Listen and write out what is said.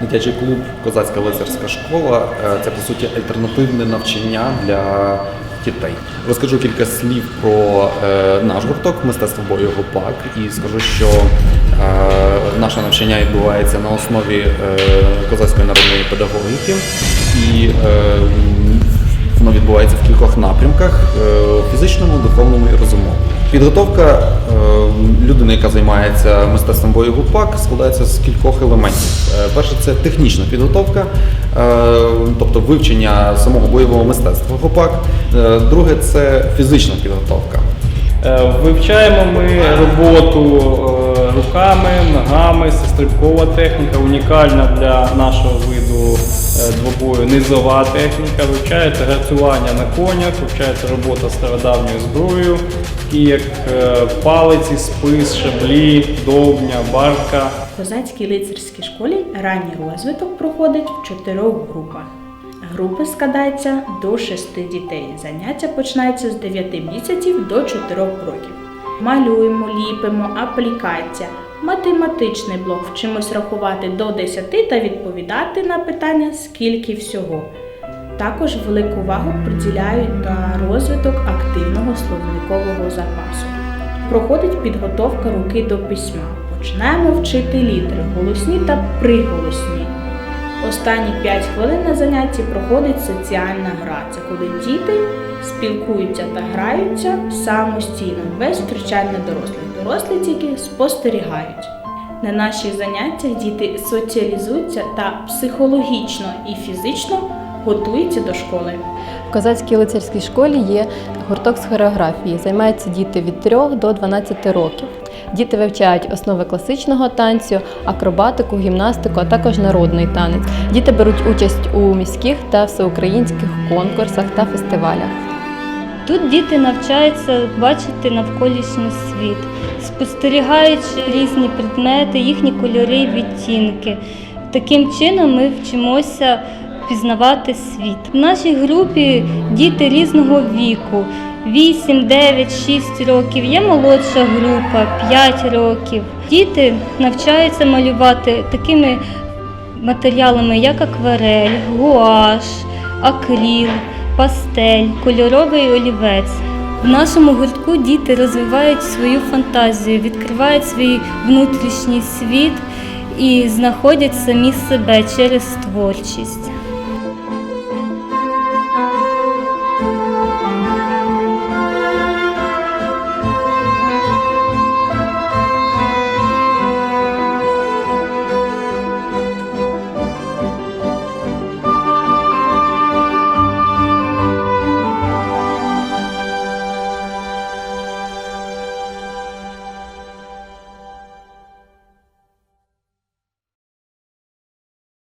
Дитячий клуб Козацька лицарська школа е, це по суті альтернативне навчання для дітей. Розкажу кілька слів про е, наш гурток мистецтво бою ГОПАК і скажу, що е, наше навчання відбувається на основі козацької народної педагогіки і Воно відбувається в кількох напрямках: фізичному, духовному. Підготовка е, людини, яка займається мистецтвом бою гупак, складається з кількох елементів. Е, Перше це технічна підготовка, е, тобто вивчення самого бойового мистецтва гупак. Друге це фізична підготовка. Е, Вивчаємо ми роботу е, руками, ногами, це стрибкова техніка, унікальна для нашого виду е, двобою низова техніка. Вивчається грацювання на конях, вивчається робота стародавньою зброєю, такі як палиці, спис, шаблі, довбня, барка. В козацькій лицарській школі ранній розвиток проходить в чотирьох групах. Групи складаються до шести дітей. Заняття починаються з 9 місяців до 4 років. Малюємо, ліпимо, аплікація, математичний блок, вчимось рахувати до 10 та відповідати на питання скільки всього. Також велику увагу приділяють на розвиток активного словникового запасу. Проходить підготовка руки до письма. Починаємо вчити літери, голосні та приголосні. Останні 5 хвилин на занятті проходить соціальна гра. Це коли діти спілкуються та граються самостійно, без втручання дорослих. Дорослі тільки спостерігають. На наших заняттях діти соціалізуються та психологічно і фізично готуються до школи. В козацькій лицарській школі є гурток з хореографії. Займаються діти від 3 до 12 років. Діти вивчають основи класичного танцю, акробатику, гімнастику, а також народний танець. Діти беруть участь у міських та всеукраїнських конкурсах та фестивалях. Тут діти навчаються бачити навколишній світ, спостерігаючи різні предмети, їхні кольори і відтінки. Таким чином ми вчимося пізнавати світ. В нашій групі діти різного віку. 8, 9, 6 років, є молодша група 5 років. Діти навчаються малювати такими матеріалами, як акварель, гуаш, акріл, пастель, кольоровий олівець. В нашому гуртку діти розвивають свою фантазію, відкривають свій внутрішній світ і знаходять самі себе через творчість.